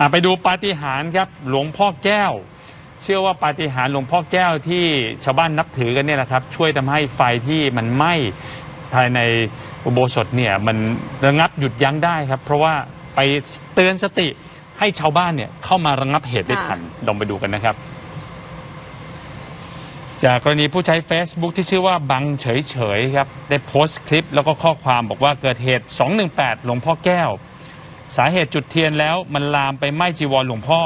อะไปดูปาฏิหาริย์ครับหลวงพ่อแก้ว เชื่อว่าปาฏิหาริย์หลวงพ่อแก้วที่ชาวบ้านนับถือกันเนี่ยนะครับ ช่วยทำให้ไฟที่มันไหม้ภายในอุโบสถเนี่ยมันระงับหยุดยั้งได้ครับ เพราะว่าไปเตือนสติให้ชาวบ้านเนี่ยเข้ามาระงับเหตุได้ทันลองไปดูกันนะครับ จากกรณีผู้ใช้ Facebook ที่ชื่อว่าบังเฉยๆครับได้โพสต์คลิปแล้วก็ข้อความบอกว่าเกิดเหตุ 218 หลวงพ่อแก้ว สาเหตุจุดเทียนแล้วมันลามไปไหม้จีวรหลวงพ่อ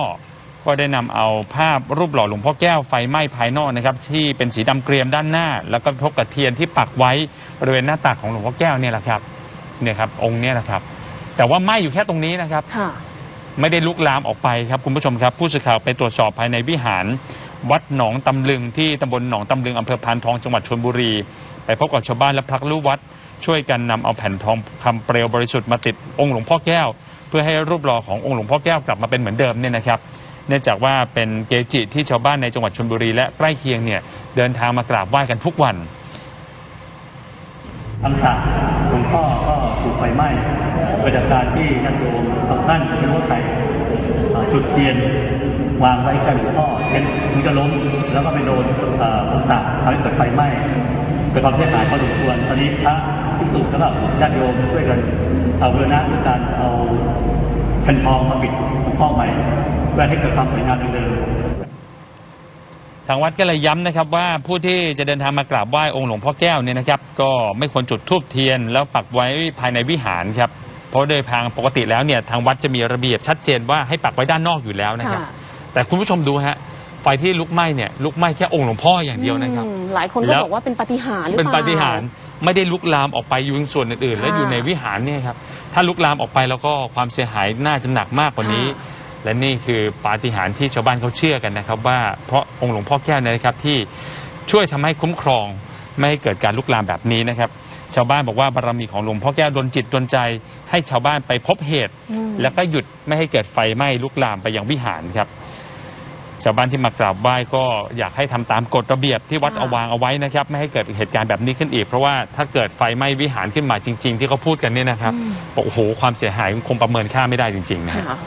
ก็ได้นำเอาภาพรูปหล่อหลวงพ่อแก้วไฟไหม้ภายนอกนะครับ ที่เป็นสีดำเกรียมด้านหน้า แล้วก็พบกับเทียนที่ปักไว้บริเวณหน้าตักของหลวงพ่อแก้วเนี่ยแหละครับเนี่ยครับองค์เนี่ยนะครับ แต่ว่าไหม้อยู่แค่ตรงนี้นะครับค่ะไม่ได้ลุกลามออกไปครับคุณผู้ชมครับ ผู้สื่อข่าวไปตรวจสอบภายในวิหาร วัดหนองตำลึงที่ตำบลหนองตำลึงอำเภอพานทองจังหวัดชลบุรี ไปพบกับชาวบ้านและพระลูกวัด ช่วยกันนำเอาแผ่นทองคำเปลวบริสุทธิ์มาติดองค์หลวงพ่อแก้ว เพื่อให้รูปหล่อขององค์หลวงพ่อแก้วกลับมาเป็นเหมือนเดิมเนี่ยนะครับ เนื่องจากว่าเป็นเกจิที่ชาวบ้านในจังหวัดชลบุรีและใกล้เคียงเนี่ยเดินทางมากราบไหว้กันทุกวันคำสั่งหลวงพ่อก็ถูกไฟไหม้เกิดจากการที่ญาติโยมบางท่านที่รู้ไถ่ จุดเทียนวางไว้ใกล้หลวงพ่อเช่นมันจะล้มแล้วก็ไปโดนอ่อคำสั่งทำให้เกิดไฟไหม้เกิดความเสียหายพอสมควรตอนนี้พระพิสุแล้วก็ญาติโยมช่วยกันเอาเรือนะด้วยการเอาแผ่นทองมาปิดหลวงพ่อใหม่เพื่อให้เกิดความสวยงามเดิมทางวัดก็เลยย้ำนะครับว่าผู้ที่จะเดินทางมากราบไหว้องค์หลวงพ่อแก้วเนี่ยนะครับ ก็ไม่ควรจุดธูปเทียนแล้วปักไว้ภายในวิหารครับ เพราะโดยทางปกติแล้วเนี่ยทางวัดจะมีระเบียบชัดเจนว่าให้ปักไว้ด้านนอกอยู่แล้วนะครับ ค่ะ แต่คุณผู้ชมดูฮะไฟที่ลุกไหม้เนี่ยลุกไหม้แค่องค์หลวงพ่ออย่างเดียวนะครับ อืมหลายคนแล้ก็วบอกว่าเป็นปาฏิหาริย์หรือเป็นเปล่า ปาฏิหาริย์ไม่ได้ลุกลามออกไปอยู่ในส่วนอื่นๆ และค่ะอยู่ในวิหารเนี่ยครับถ้าลุกลามออกไปแล้วก็ความเสียหายน่าจะหนักมากกว่านี้ ค่ะและนี่คือปาฏิหาริย์ที่ชาวบ้านเขาเชื่อกันนะครับ ว่าเพราะองค์หลวงพ่อแก้วเนยนะครับที่ช่วยทำให้คุ้มครองไม่ให้เกิดการลุกลามแบบนี้นะครับ ชาวบ้านบอกว่าบารมีของหลวงพ่อแก้วดลจิตดลใจ ให้ชาวบ้านไปพบเหตุอืมแล้วก็หยุดไม่ให้เกิดไฟไหม้ลุกลามไปยังวิหารครับ ชาวบ้านที่มากราบไหว้ก็อยากให้ทำตามกฎระเบียบที่วัดค่ะเอาวางเอาไว้นะครับ ไม่ให้เกิดเหตุการณ์แบบนี้ขึ้นอีก เพราะว่าถ้าเกิดไฟไหม้วิหารขึ้นมาจริง ๆ ที่เขาพูดกันเนี่ยนะครับบอกโอ้โหความเสียหายคงประเมินค่าไม่ได้จริงๆนะฮะค่ะ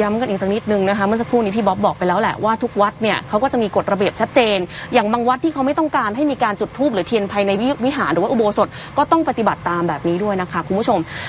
ย้ำกันอีกสักนิดนึงนะคะเมื่อสักครู่นี้พี่บ๊อบบอกไปแล้วแหละว่าทุกวัดเนี่ยเขาก็จะมีกฎระเบียบชัดเจน อย่างบางวัดที่เขาไม่ต้องการให้มีการจุดธูปหรือเทียนภายในวิหารหรือว่าอุโบสถก็ต้องปฏิบัติตามแบบนี้ด้วยนะคะคุณผู้ชม